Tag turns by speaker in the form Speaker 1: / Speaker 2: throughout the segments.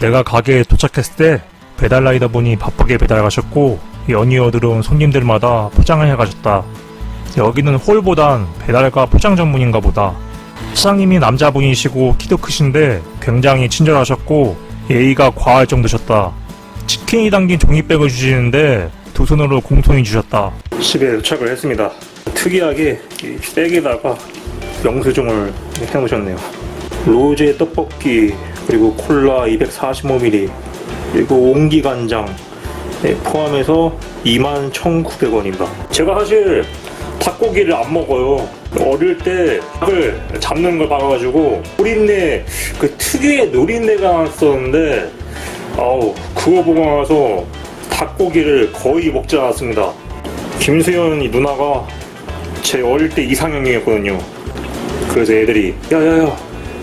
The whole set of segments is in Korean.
Speaker 1: 내가 가게에 도착했을 때 배달 라이더 분이 바쁘게 배달 가셨고 연이어 들어온 손님들마다 포장을 해가셨다. 여기는 홀보단 배달과 포장 전문인가 보다. 사장님이 남자분이시고 키도 크신데 굉장히 친절하셨고 예의가 과할 정도셨다. 치킨이 담긴 종이백을 주시는데 두 손으로 공손히 주셨다. 집에 도착을 했습니다. 특이하게 이 백에다가 영수증을 해놓으셨네요. 로제 떡볶이 그리고 콜라 245ml 그리고 옹기 간장 네, 포함해서 21,900원입니다. 제가 사실 닭고기를 안 먹어요. 어릴 때 닭을 잡는 걸 봐가지고 노린내 그 특유의 노린내가 났었는데 아우 그거 보고 나서 닭고기를 거의 먹지 않았습니다. 김수현 이 누나가 제 어릴 때 이상형이었거든요. 그래서 애들이 야야야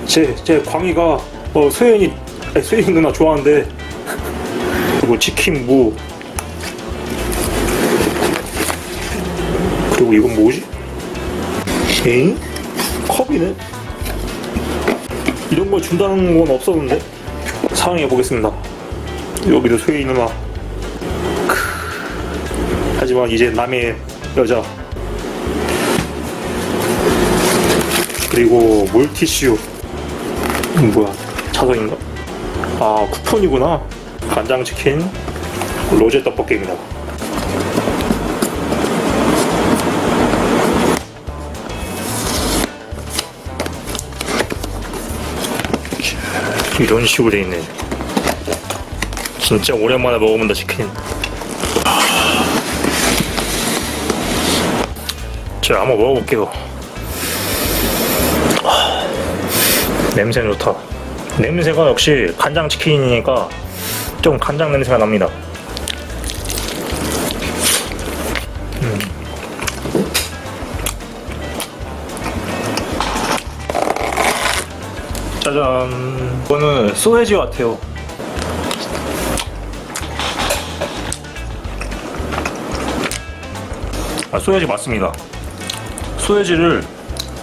Speaker 1: 제, 제 광희가 어, 소연이 아니, 소연이 누나 좋아한대 그리고 치킨 무 그리고 이건 뭐지? 엥? 컵이네? 이런 거 준다는 건 없었는데 사랑해 보겠습니다 여기도 소연이 누나 크. 하지만 이제 남의 여자 그리고 물티슈 뭐야 차성인가? 아 쿠폰이구나. 간장치킨 로제 떡볶이입니다 이런 식으로 돼 있네. 진짜 오랜만에 먹어본다 치킨. 자 한번 먹어볼게요. 냄새 좋다. 냄새가 역시 간장 치킨이니까 좀 간장 냄새가 납니다. 음. 짜잔. 이거는 소세지 같아요. 아, 소세지 맞습니다. 소세지를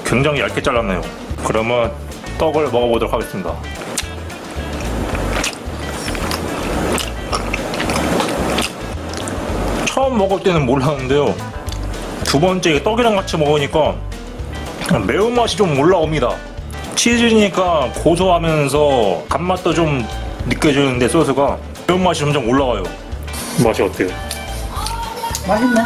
Speaker 1: 굉장히 얇게 잘랐네요. 그러면 떡을 먹어보도록 하겠습니다. 처음 먹을 때는 몰랐는데요. 두 번째 떡이랑 같이 먹으니까 매운맛이 좀 올라옵니다. 치즈니까 고소하면서 단맛도 좀 느껴지는데 소스가 매운맛이 점점 올라가요. 맛이 어때요?
Speaker 2: 맛있네.